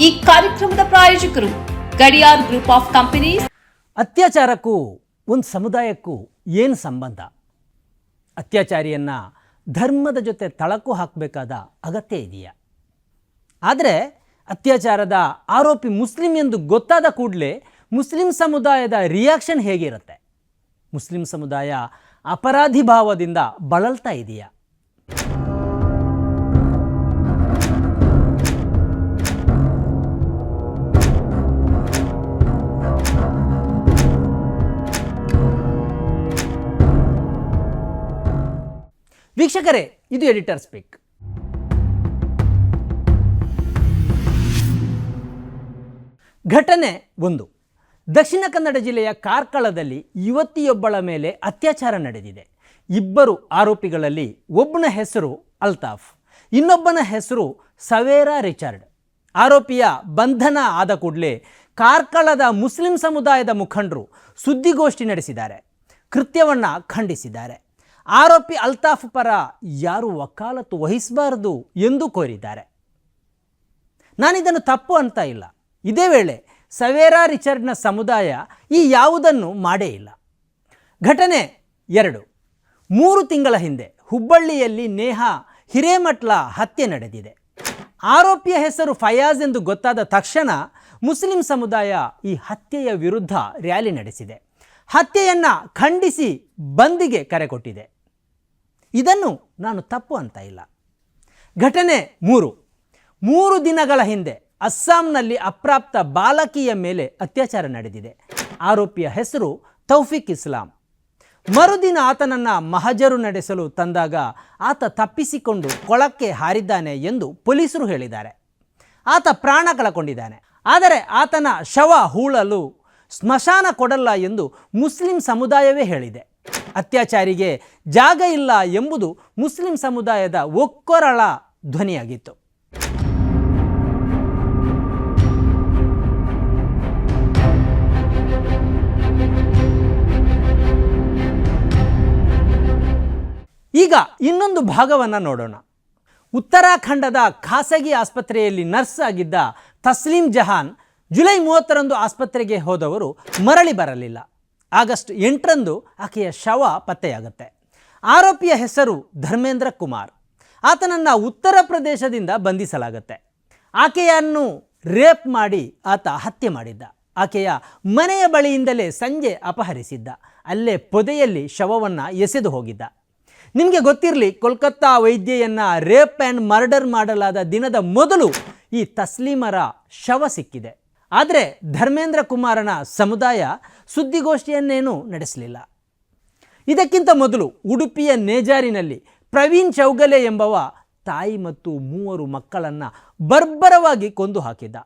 ಈ ಕಾರ್ಯಕ್ರಮದ ಪ್ರಾಯೋಜಕರು ಗಡಿಯಾರ್ ಗ್ರೂಪ್ ಆಫ್ ಕಂಪನೀಸ್. ಅತ್ಯಾಚಾರಕ್ಕೂ, ಒಂದು ಸಮುದಾಯಕ್ಕೂ ಏನು ಸಂಬಂಧ? ಅತ್ಯಾಚಾರಿಯನ್ನ ಧರ್ಮದ ಜೊತೆ ತಳಕು ಹಾಕಬೇಕಾದ ಅಗತ್ಯ ಇದೆಯಾ? ಆದರೆ, ಅತ್ಯಾಚಾರದ ಆರೋಪಿ ಮುಸ್ಲಿಂ ಎಂದು ಗೊತ್ತಾದ ಕೂಡಲೇ ಮುಸ್ಲಿಂ ಸಮುದಾಯದ ರಿಯಾಕ್ಷನ್ ಹೇಗಿರುತ್ತೆ? ಮುಸ್ಲಿಂ ಸಮುದಾಯ ಅಪರಾಧಿ ಭಾವದಿಂದ ಬಳಲ್ತಾ ಇದೆಯಾ? ವೀಕ್ಷಕರೇ, ಇದು ಎಡಿಟರ್ ಸ್ಪೀಕ್ ಘಟನೆ ಒಂದು. ದಕ್ಷಿಣ ಕನ್ನಡ ಜಿಲ್ಲೆಯ ಕಾರ್ಕಳದಲ್ಲಿ ಯುವತಿಯೊಬ್ಬಳ ಮೇಲೆ ಅತ್ಯಾಚಾರ ನಡೆದಿದೆ. ಇಬ್ಬರು ಆರೋಪಿಗಳಲ್ಲಿ ಒಬ್ಬನ ಹೆಸರು ಅಲ್ತಾಫ್, ಇನ್ನೊಬ್ಬನ ಹೆಸರು ಸವೇರಾ ರಿಚರ್ಡ್. ಆರೋಪಿಯ ಬಂಧನ ಆದ ಕೂಡಲೇ ಕಾರ್ಕಳದ ಮುಸ್ಲಿಂ ಸಮುದಾಯದ ಮುಖಂಡರು ಸುದ್ದಿಗೋಷ್ಠಿ ನಡೆಸಿದ್ದಾರೆ. ಕೃತ್ಯವನ್ನು ಖಂಡಿಸಿದ್ದಾರೆ. ಆರೋಪಿ ಅಲ್ತಾಫ್ ಪರ ಯಾರು ವಕಾಲತ್ತು ವಹಿಸಬಾರದು ಎಂದು ಕೋರಿದ್ದಾರೆ. ನಾನಿದನ್ನು ತಪ್ಪು ಅಂತ ಇಲ್ಲ. ಇದೇ ವೇಳೆ ಸವೇರಾ ರಿಚರ್ಡ್ನ ಸಮುದಾಯ ಈ ಯಾವುದನ್ನು ಮಾಡೇ ಇಲ್ಲ. ಘಟನೆ ಎರಡು. ಮೂರು ತಿಂಗಳ ಹಿಂದೆ ಹುಬ್ಬಳ್ಳಿಯಲ್ಲಿ ನೇಹಾ ಹಿರೇಮಟ್ಲ ಹತ್ಯೆ ನಡೆದಿದೆ. ಆರೋಪಿಯ ಹೆಸರು ಫಯಾಜ್ ಎಂದು ಗೊತ್ತಾದ ತಕ್ಷಣ ಮುಸ್ಲಿಂ ಸಮುದಾಯ ಈ ಹತ್ಯೆಯ ವಿರುದ್ಧ ರ್ಯಾಲಿ ನಡೆಸಿದೆ. ಹತ್ಯೆಯನ್ನು ಖಂಡಿಸಿ ಬಂದಿಗೆ ಕರೆ ಕೊಟ್ಟಿದೆ. ಇದನ್ನು ನಾನು ತಪ್ಪು ಅಂತ ಇಲ್ಲ. ಘಟನೆ ಮೂರು. ಮೂರು ದಿನಗಳ ಹಿಂದೆ ಅಸ್ಸಾಂನಲ್ಲಿ ಅಪ್ರಾಪ್ತ ಬಾಲಕಿಯ ಮೇಲೆ ಅತ್ಯಾಚಾರ ನಡೆದಿದೆ. ಆರೋಪಿಯ ಹೆಸರು ತೌಫಿಕ್ ಇಸ್ಲಾಂ. ಮರುದಿನ ಆತನನ್ನು ಮಹಜರು ನಡೆಸಲು ತಂದಾಗ ಆತ ತಪ್ಪಿಸಿಕೊಂಡು ಕೊಳಕ್ಕೆ ಹಾರಿದ್ದಾನೆ ಎಂದು ಪೊಲೀಸರು ಹೇಳಿದ್ದಾರೆ. ಆತ ಪ್ರಾಣ ಕಳಕೊಂಡಿದ್ದಾನೆ. ಆದರೆ ಆತನ ಶವ ಹೂಳಲು ಸ್ಮಶಾನ ಕೊಡಲ್ಲ ಎಂದು ಮುಸ್ಲಿಂ ಸಮುದಾಯವೇ ಹೇಳಿದೆ. ಅತ್ಯಾಚಾರಿಗೆ ಜಾಗ ಇಲ್ಲ ಎಂಬುದು ಮುಸ್ಲಿಂ ಸಮುದಾಯದ ಒಕ್ಕೊರಳ ಧ್ವನಿಯಾಗಿತ್ತು. ಈಗ ಇನ್ನೊಂದು ಭಾಗವನ್ನು ನೋಡೋಣ. ಉತ್ತರಾಖಂಡದ ಖಾಸಗಿ ಆಸ್ಪತ್ರೆಯಲ್ಲಿ ನರ್ಸ್ ಆಗಿದ್ದ ತಸ್ಲೀಂ ಜಹಾನ್ ಜುಲೈ ಮೂವತ್ತರಂದು ಆಸ್ಪತ್ರೆಗೆ ಹೋದವರು ಮರಳಿ ಬರಲಿಲ್ಲ. ಆಗಸ್ಟ್ ಎಂಟರಂದು ಆಕೆಯ ಶವ ಪತ್ತೆಯಾಗುತ್ತೆ. ಆರೋಪಿಯ ಹೆಸರು ಧರ್ಮೇಂದ್ರ ಕುಮಾರ್. ಆತನನ್ನು ಉತ್ತರ ಪ್ರದೇಶದಿಂದ ಬಂಧಿಸಲಾಗುತ್ತೆ. ಆಕೆಯನ್ನು ರೇಪ್ ಮಾಡಿ ಆತ ಹತ್ಯೆ ಮಾಡಿದ್ದ. ಆಕೆಯ ಮನೆಯ ಬಳಿಯಿಂದಲೇ ಸಂಜೆ ಅಪಹರಿಸಿದ್ದ. ಅಲ್ಲೇ ಪೊದೆಯಲ್ಲಿ ಶವವನ್ನು ಎಸೆದು ಹೋಗಿದ್ದ. ನಿಮಗೆ ಗೊತ್ತಿರಲಿ, ಕೋಲ್ಕತ್ತಾ ವೈದ್ಯೆಯನ್ನು ರೇಪ್ ಆ್ಯಂಡ್ ಮರ್ಡರ್ ಮಾಡಲಾದ ದಿನದ ಮೊದಲು ಈ ತಸ್ಲೀಮರ ಶವ ಸಿಕ್ಕಿದೆ. ಆದರೆ ಧರ್ಮೇಂದ್ರ ಕುಮಾರನ ಸಮುದಾಯ ಸುದ್ದಿಗೋಷ್ಠಿಯನ್ನೇನೂ ನಡೆಸಲಿಲ್ಲ. ಇದಕ್ಕಿಂತ ಮೊದಲು ಉಡುಪಿಯ ನೇಜಾರಿನಲ್ಲಿ ಪ್ರವೀಣ್ ಚೌಗಲೆ ಎಂಬವ ತಾಯಿ ಮತ್ತು ಮೂವರು ಮಕ್ಕಳನ್ನು ಬರ್ಬರವಾಗಿ ಕೊಂದು ಹಾಕಿದ್ದ.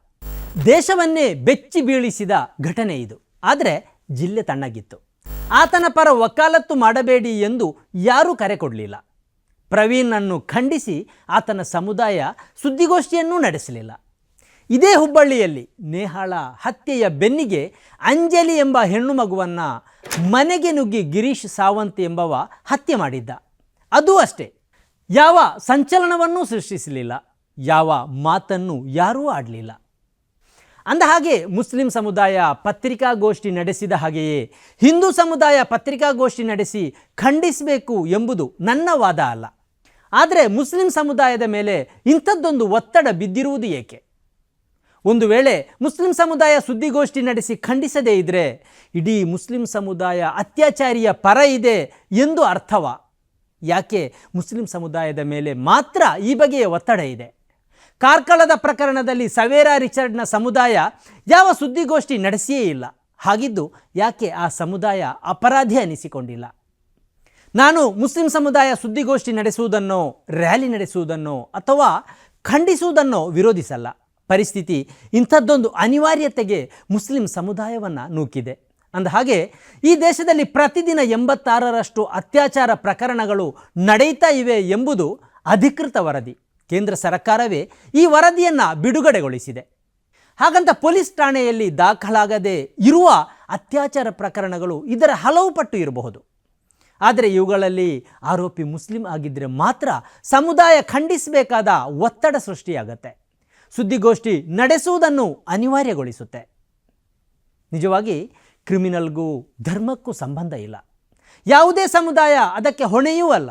ದೇಶವನ್ನೇ ಬೆಚ್ಚಿ ಬೀಳಿಸಿದ ಘಟನೆ ಇದು. ಆದರೆ ಜಿಲ್ಲೆ ತಣ್ಣಗಿತ್ತು. ಆತನ ಪರ ವಕಾಲತ್ತು ಮಾಡಬೇಡಿ ಎಂದು ಯಾರೂ ಕರೆ ಕೊಡಲಿಲ್ಲ. ಪ್ರವೀಣನ್ನು ಖಂಡಿಸಿ ಆತನ ಸಮುದಾಯ ಸುದ್ದಿಗೋಷ್ಠಿಯನ್ನೂ ನಡೆಸಲಿಲ್ಲ. ಇದೇ ಹುಬ್ಬಳ್ಳಿಯಲ್ಲಿ ನೇಹಾಳ ಹತ್ಯೆಯ ಬೆನ್ನಿಗೆ ಅಂಜಲಿ ಎಂಬ ಹೆಣ್ಣು ಮಗುವನ್ನು ಮನೆಗೆ ನುಗ್ಗಿ ಗಿರೀಶ್ ಸಾವಂತ್ ಎಂಬವ ಹತ್ಯೆ ಮಾಡಿದ್ದ. ಅದೂ ಅಷ್ಟೇ. ಯಾವ ಸಂಚಲನವನ್ನೂ ಸೃಷ್ಟಿಸಲಿಲ್ಲ. ಯಾವ ಮಾತನ್ನು ಯಾರೂ ಆಡಲಿಲ್ಲ. ಅಂದ ಹಾಗೆ ಮುಸ್ಲಿಂ ಸಮುದಾಯ ಪತ್ರಿಕಾಗೋಷ್ಠಿ ನಡೆಸಿದ ಹಾಗೆಯೇ ಹಿಂದೂ ಸಮುದಾಯ ಪತ್ರಿಕಾಗೋಷ್ಠಿ ನಡೆಸಿ ಖಂಡಿಸಬೇಕು ಎಂಬುದು ನನ್ನ ವಾದ ಅಲ್ಲ. ಆದರೆ ಮುಸ್ಲಿಂ ಸಮುದಾಯದ ಮೇಲೆ ಇಂಥದ್ದೊಂದು ಒತ್ತಡ ಬಿದ್ದಿರುವುದು ಏಕೆ? ಒಂದು ವೇಳೆ ಮುಸ್ಲಿಂ ಸಮುದಾಯ ಸುದ್ದಿಗೋಷ್ಠಿ ನಡೆಸಿ ಖಂಡಿಸದೇ ಇದ್ದರೆ ಇಡೀ ಮುಸ್ಲಿಂ ಸಮುದಾಯ ಅತ್ಯಾಚಾರಿಯ ಪರ ಇದೆ ಎಂದು ಅರ್ಥವ. ಯಾಕೆ? ಮುಸ್ಲಿಂ ಸಮುದಾಯದ ಮೇಲೆ ಮಾತ್ರ ಈ ಬಗೆಯ ಒತ್ತಡ ಇದೆ. ಕಾರ್ಕಳದ ಪ್ರಕರಣದಲ್ಲಿ ಸವೇರಾ ರಿಚರ್ಡ್ನ ಸಮುದಾಯ ಯಾವ ಸುದ್ದಿಗೋಷ್ಠಿ ನಡೆಸಿಯೇ ಇಲ್ಲ. ಹಾಗಿದ್ದು ಯಾಕೆ ಆ ಸಮುದಾಯ ಅಪರಾಧಿ ಅನಿಸಿಕೊಂಡಿಲ್ಲ? ನಾನು ಮುಸ್ಲಿಂ ಸಮುದಾಯ ಸುದ್ದಿಗೋಷ್ಠಿ ನಡೆಸುವುದನ್ನೋ, ರ್ಯಾಲಿ ನಡೆಸುವುದನ್ನೋ ಅಥವಾ ಖಂಡಿಸುವುದನ್ನೋ ವಿರೋಧಿಸಲ್ಲ. ಪರಿಸ್ಥಿತಿ ಇಂಥದ್ದೊಂದು ಅನಿವಾರ್ಯತೆಗೆ ಮುಸ್ಲಿಂ ಸಮುದಾಯವನ್ನು ನೂಕಿದೆ. ಅಂದ ಹಾಗೆ ಈ ದೇಶದಲ್ಲಿ ಪ್ರತಿದಿನ ಎಂಬತ್ತಾರರಷ್ಟು ಅತ್ಯಾಚಾರ ಪ್ರಕರಣಗಳು ನಡೆಯುತ್ತಾ ಇವೆ ಎಂಬುದು ಅಧಿಕೃತ ವರದಿ. ಕೇಂದ್ರ ಸರ್ಕಾರವೇ ಈ ವರದಿಯನ್ನು ಬಿಡುಗಡೆಗೊಳಿಸಿದೆ. ಹಾಗಂತ ಪೊಲೀಸ್ ಠಾಣೆಯಲ್ಲಿ ದಾಖಲಾಗದೇ ಇರುವ ಅತ್ಯಾಚಾರ ಪ್ರಕರಣಗಳು ಇದರ ಹಲವು ಪಟ್ಟು ಇರಬಹುದು. ಆದರೆ ಇವುಗಳಲ್ಲಿ ಆರೋಪಿ ಮುಸ್ಲಿಂ ಆಗಿದ್ದರೆ ಮಾತ್ರ ಸಮುದಾಯ ಖಂಡಿಸಬೇಕಾದ ಒತ್ತಡ ಸೃಷ್ಟಿಯಾಗತ್ತೆ. ಸುದ್ದಿಗೋಷ್ಠಿ ನಡೆಸುವುದನ್ನು ಅನಿವಾರ್ಯಗೊಳಿಸುತ್ತೆ. ನಿಜವಾಗಿ ಕ್ರಿಮಿನಲ್ಗೂ ಧರ್ಮಕ್ಕೂ ಸಂಬಂಧ ಇಲ್ಲ. ಯಾವುದೇ ಸಮುದಾಯ ಅದಕ್ಕೆ ಹೊಣೆಯೂ ಅಲ್ಲ.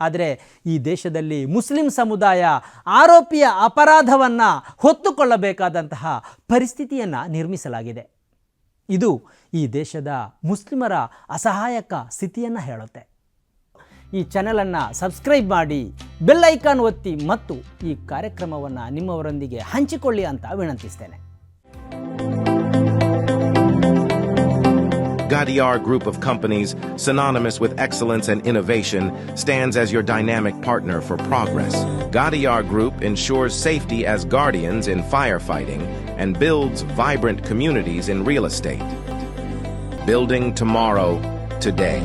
ಆದರೆ ಈ ದೇಶದಲ್ಲಿ ಮುಸ್ಲಿಂ ಸಮುದಾಯ ಆರೋಪಿಯ ಅಪರಾಧವನ್ನು ಹೊತ್ತುಕೊಳ್ಳಬೇಕಾದಂತಹ ಪರಿಸ್ಥಿತಿಯನ್ನು ನಿರ್ಮಿಸಲಾಗಿದೆ. ಇದು ಈ ದೇಶದ ಮುಸ್ಲಿಮರ ಅಸಹಾಯಕ ಸ್ಥಿತಿಯನ್ನು ಹೇಳುತ್ತೆ. ಈ ಚಾನೆಲನ್ನು ಸಬ್ಸ್ಕ್ರೈಬ್ ಮಾಡಿ ಬೆಲ್ ಐಕಾನ್ ಒತ್ತಿ ಮತ್ತು ಈ ಕಾರ್ಯಕ್ರಮವನ್ನು ನಿಮ್ಮವರೊಂದಿಗೆ ಹಂಚಿಕೊಳ್ಳಿ ಅಂತ ವಿನಂತಿಸ್ತೇನೆ Gadiar Group of Companies, synonymous with excellence and innovation, stands as your dynamic partner for progress. Gadiar Group ensures safety as guardians in firefighting and builds vibrant communities in real estate. Building tomorrow, today.